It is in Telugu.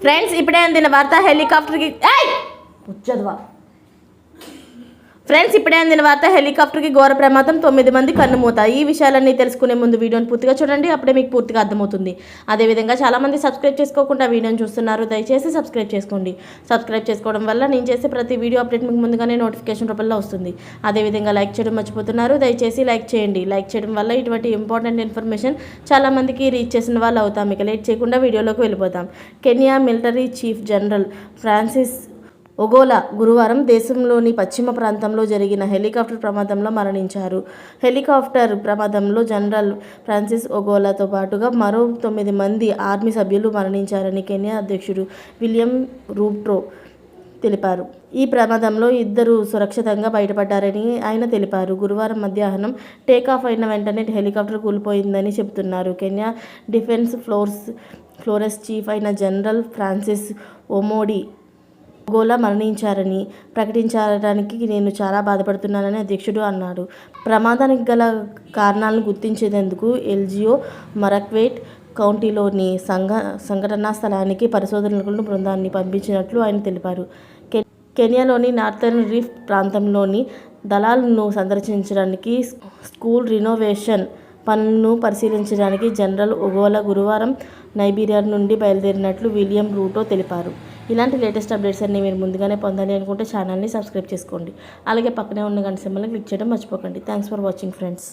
ఫ్రెండ్స్ ఇప్పుడే అందిన వార్త హెలికాప్టర్కి ఏయ్! ఫ్రెండ్స్ ఇప్పుడే అందిన వార్త హెలికాప్టర్కి ఘోర ప్రమాదం తొమ్మిది మంది కన్నుమూత ఈ విషయాలన్నీ తెలుసుకునే ముందు వీడియోని పూర్తిగా చూడండి. అప్పుడే మీకు పూర్తిగా అర్థమవుతుంది. అదేవిధంగా చాలామంది సబ్స్క్రైబ్ చేసుకోకుండా వీడియోని చూస్తున్నారు. దయచేసి సబ్స్క్రైబ్ చేసుకోండి. సబ్స్క్రైబ్ చేసుకోవడం వల్ల నేను చేసే ప్రతి వీడియో అప్డేట్ మీకు ముందుగానే నోటిఫికేషన్ రూపంలో వస్తుంది. అదేవిధంగా లైక్ చేయడం మర్చిపోతున్నారు. దయచేసి లైక్ చేయండి. లైక్ చేయడం వల్ల ఇటువంటి ఇంపార్టెంట్ ఇన్ఫర్మేషన్ చాలామందికి రీచ్ చేసిన వాళ్ళు అవుతాం. ఇక లేట్ చేయకుండా వీడియోలోకి వెళ్ళిపోతాం. Kenya military chief general Francis Ogolla గురువారం దేశంలోని పశ్చిమ ప్రాంతంలో జరిగిన హెలికాప్టర్ ప్రమాదంలో మరణించారు. హెలికాప్టర్ ప్రమాదంలో జనరల్ ఫ్రాన్సిస్ ఒగోలాతో పాటుగా మరో తొమ్మిది మంది ఆర్మీ సభ్యులు మరణించారని కెన్యా అధ్యక్షుడు విలియం రూట్రో తెలిపారు. ఈ ప్రమాదంలో ఇద్దరు సురక్షితంగా బయటపడ్డారని ఆయన తెలిపారు. గురువారం మధ్యాహ్నం టేకాఫ్ అయిన వెంటనే హెలికాప్టర్ కూలిపోయిందని చెబుతున్నారు. Kenya defence forces forces chief అయిన జనరల్ ఫ్రాన్సిస్ ఒమోడి గోలా మరణించారని ప్రకటించడానికి నేను చాలా బాధపడుతున్నానని అధ్యక్షుడు అన్నాడు. ప్రమాదానికి గల కారణాలను గుర్తించేందుకు ఎల్జిఓ మరక్వేట్ కౌంటీలోని సంఘ సంఘటనా స్థలానికి పరిశోధనలకు బృందాన్ని పంపించినట్లు ఆయన తెలిపారు. కె- కెన్యాలోని నార్థర్న్ రీఫ్ ప్రాంతంలోని దళాలను సందర్శించడానికి స్కూల్ రినోవేషన్ పనులను పరిశీలించడానికి జనరల్ ఒగోలా గురువారం నైబీరియా నుండి బయలుదేరినట్లు విలియం రూటో తెలిపారు. ఇలాంటి లేటెస్ట్ అప్డేట్స్ అన్ని మీరు ముందుగానే పొందాలి అనుకుంటే ఛానల్ని సబ్స్క్రైబ్ చేసుకోండి. అలాగే పక్కనే ఉన్న గంట సింబల్ని క్లిక్ చేయడం మర్చిపోకండి. Thanks for watching friends.